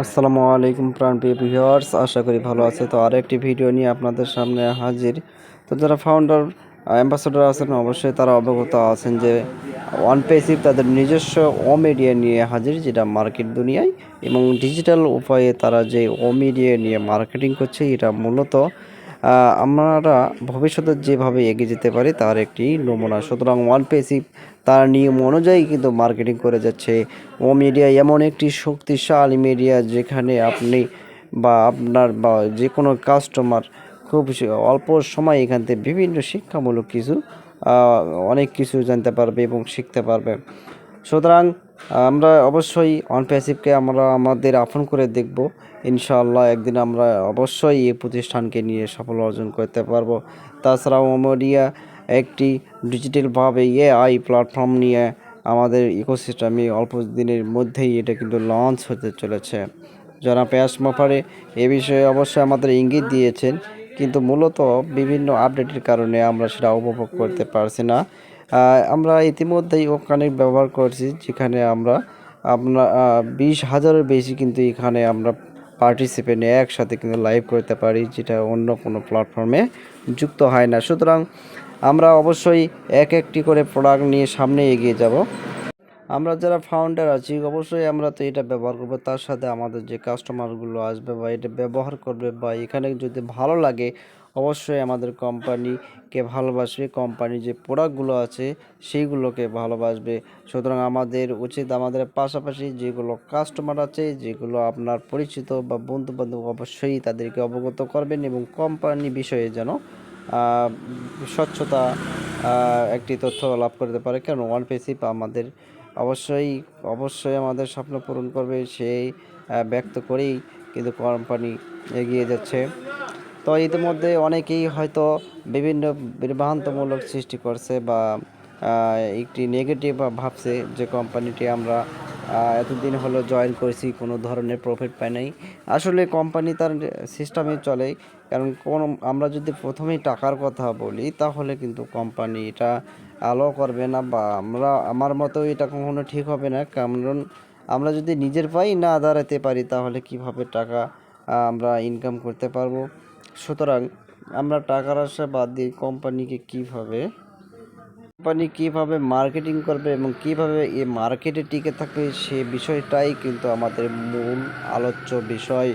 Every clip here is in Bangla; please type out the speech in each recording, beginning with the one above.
আসসালামু আলাইকুম প্রাণপ্রিয় ভিউয়ার্স, আশা করি ভালো আছে। তো আর একটি ভিডিও নিয়ে আপনাদের সামনে হাজির। তো যারা ফাউন্ডার অ্যাম্বাসেডর আছেন, অবশ্যই তারা অবগত আছেন যে ওয়ান পেসিভ তাদের নিজস্ব ও মিডিয়া নিয়ে হাজির, যেটা মার্কেট দুনিয়ায় এবং ডিজিটাল উপায়ে তারা যে ও মিডিয়া নিয়ে মার্কেটিং করছে, এটা মূলত আমরা ভবিষ্যতে যেভাবে এগিয়ে যেতে পারি তার একটি নমুনা। সুতরাং ওয়ান পেসিভ তার নিয়ম অনুযায়ী কিন্তু মার্কেটিং করে যাচ্ছে। ও মিডিয়া এমন একটি শক্তিশালী মিডিয়া যেখানে আপনি বা আপনার বা যে কোনো কাস্টমার খুব অল্প সময় এখান থেকে বিভিন্ন শিক্ষামূলক কিছু অনেক কিছু জানতে পারবে এবং শিখতে পারবে। সুতরাং আমরা অবশ্যই অন প্যাসিভকে আমরা আমাদের আপন করে দেখব। ইনশাআল্লাহ একদিন আমরা অবশ্যই এই প্রতিষ্ঠানকে নিয়ে সফল অর্জন করতে পারব। তাছাড়াও মিডিয়া একটি ডিজিটালভাবে এআই প্ল্যাটফর্ম নিয়ে আমাদের ইকোসিস্টেমে অল্প দিনের মধ্যেই এটা কিন্তু লঞ্চ হতে চলেছে। যারা পেঁয়াজ মাফারে এ বিষয়ে অবশ্যই আমাদের ইঙ্গিত দিয়েছেন, কিন্তু মূলত বিভিন্ন আপডেটের কারণে আমরা সেটা উপভোগ করতে পারছি না। আমরা ইতিমধ্যেই ওখানে ব্যবহার করছি, যেখানে আমরা আপনার বিশ হাজারের বেশি কিন্তু এখানে আমরা পার্টিসিপেন্ট একসাথে কিন্তু লাইভ করতে পারি, যেটা অন্য কোনো প্ল্যাটফর্মে যুক্ত হয় না। সুতরাং আমরা অবশ্যই এক একটি করে প্রোডাক্ট নিয়ে সামনে এগিয়ে যাব। আমরা যারা ফাউন্ডার আছি, অবশ্যই আমরা তো এটা ব্যবহার করব। তার সাথে আমাদের যে কাস্টমারগুলো আসবে বা এটা ব্যবহার করবে বা এখানে যদি ভালো লাগে, অবশ্যই আমাদের কোম্পানিকে ভালোবাসবে কোম্পানি যে প্রোডাক্টগুলো আছে, সেইগুলোকে ভালোবাসবে। সুতরাং আমাদের উচিত আমাদের পাশাপাশি যেগুলো কাস্টমার আছে, যেগুলো আপনার পরিচিত বা বন্ধু বান্ধব অবশ্যই তাদেরকে অবগত করবেন এবং কোম্পানি বিষয়ে যেন স্বচ্ছতা একটি তথ্য লাভ করতে পারে। কেন? ওয়ান পেসিপ আমাদের অবশ্যই অবশ্যই আমাদের স্বপ্ন পূরণ করবে সেই ব্যক্ত করেই কিন্তু কোম্পানি এগিয়ে যাচ্ছে। তো ইতিমধ্যে অনেকেই হয়তো বিভিন্ন বিভ্রান্তমূলক সৃষ্টি করছে বা একটি নেগেটিভ ভাবছে যে কোম্পানিটি আমরা এতদিন হলো জয়েন করেছি, কোনো ধরনের প্রফিট পাই নাই। আসলে কোম্পানি তার সিস্টেমে চলে, কারণ কোনো, আমরা যদি প্রথমেই টাকার কথা বলি, তাহলে কিন্তু কোম্পানি এটা আলো করবে না বা আমরা, আমার মতো এটা কখনো ঠিক হবে না, কারণ আমরা যদি নিজের পাই না দাঁড়াতে পারি, তাহলে কীভাবে টাকা আমরা ইনকাম করতে পারব? সুতরাং আমরা টাকার আশা বাদ দিয়ে কোম্পানিকে কীভাবে কোম্পানি কীভাবে মার্কেটিং করবে এবং কীভাবে এই মার্কেটে টিকে থাকবে সে বিষয়টাই কিন্তু আমাদের মূল আলোচ্য বিষয়।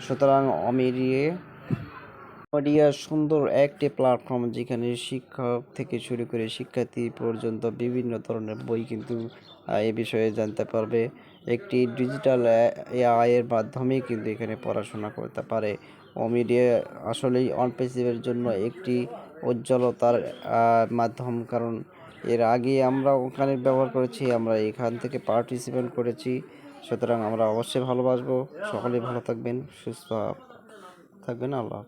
সুতরাং অমিরিয়ে মিডিয়া সুন্দর একটি প্ল্যাটফর্ম যেখানে শিক্ষক থেকে শুরু করে শিক্ষার্থী পর্যন্ত বিভিন্ন ধরনের বই কিন্তু এ বিষয়ে জানতে পারবে। একটি ডিজিটাল এআই এর মাধ্যমেই কিন্তু এখানে পড়াশোনা করতে পারে। অমিডিয়া মিডিয়া আসলেই অনপেসিভের জন্য একটি উজ্জ্বলতার মাধ্যম। কারণ এর আগে আমরা ওখানে ব্যবহার করেছি, আমরা এখান থেকে পার্টিসিপেট করেছি। সুতরাং আমরা অবশ্যই ভালোবাসবো। সকলেই ভালো থাকবেন, সুস্থ থাকবেন। আল্লাহ।